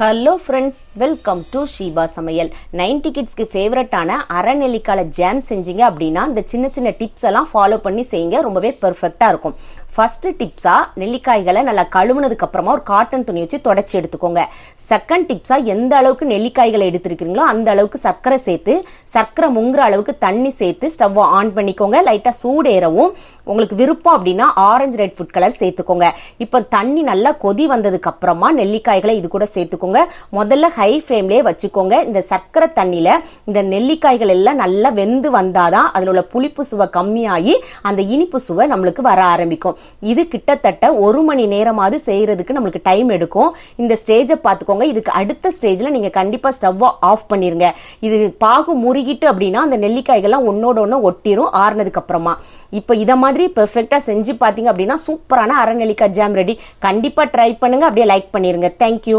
Hello friends welcome to Sheeba சமையல் ninety கிட்ஸ்க்கு ஃபேவரட்டான அரைநெல்லிக்கால jam செஞ்சீங்க அப்படின்னா இந்த சின்ன சின்ன டிப்ஸ் எல்லாம் ஃபாலோ பண்ணி செய்யுங்க. ரொம்பவே பெர்ஃபெக்டாக இருக்கும். ஃபஸ்ட்டு டிப்ஸாக நெல்லிக்காய்களை நல்லா கழுவுனதுக்கு அப்புறமா ஒரு காட்டன் துணி வச்சு தொடச்சி எடுத்துக்கோங்க. செகண்ட் டிப்ஸாக எந்த அளவுக்கு நெல்லிக்காய்களை எடுத்துருக்கீங்களோ அந்த அளவுக்கு சர்க்கரை சேர்த்து சர்க்கரை முங்குற அளவுக்கு தண்ணி சேர்த்து ஸ்டவ்வை ஆன் பண்ணிக்கோங்க. லைட்டாக சூடேறவும் உங்களுக்கு விருப்பம் அப்படின்னா ஆரஞ்சு ரெட் ஃபுட் கலர் சேர்த்துக்கோங்க. இப்போ தண்ணி நல்லா கொதி வந்ததுக்கு அப்புறமா நெல்லிக்காய்களை இது கூட சேர்த்துக்கோங்க. முதல்ல ஹை ஃப்ளேம்லேயே வச்சுக்கோங்க. இந்த சர்க்கரை தண்ணியில் இந்த நெல்லிக்காய்கள் எல்லாம் நல்லா வெந்து வந்தாதான் அதில் உள்ள புளிப்பு சுவை கம்மியாகி அந்த இனிப்பு சுவை நம்மளுக்கு வர ஆரம்பிக்கும். இது கிட்டத்தட்ட ஒரு மணி நேரமாவது செய்யறதுக்கு நம்மளுக்கு டைம் எடுக்கும். இந்த ஸ்டேஜை பார்த்துக்கோங்க. இதுக்கு அடுத்த ஸ்டேஜில் நீங்கள் கண்டிப்பாக ஸ்டவ்வை ஆஃப் பண்ணிடுங்க இது பாகு முறுகிட்டு அப்படின்னா அந்த நெல்லிக்காய்கள்லாம் ஒன்னோட ஒன்று ஒட்டிரும் ஆறுனதுக்கு அப்புறமா. இப்போ இதை மாதிரி பெர்ஃபெக்டாக செஞ்சு பார்த்தீங்க அப்படின்னா சூப்பரான அரை நெல்லிக்காய் ஜாம் ரெடி கண்டிப்பாக ட்ரை பண்ணுங்க. அப்படியே லைக் பண்ணிடுங்க தேங்க்யூ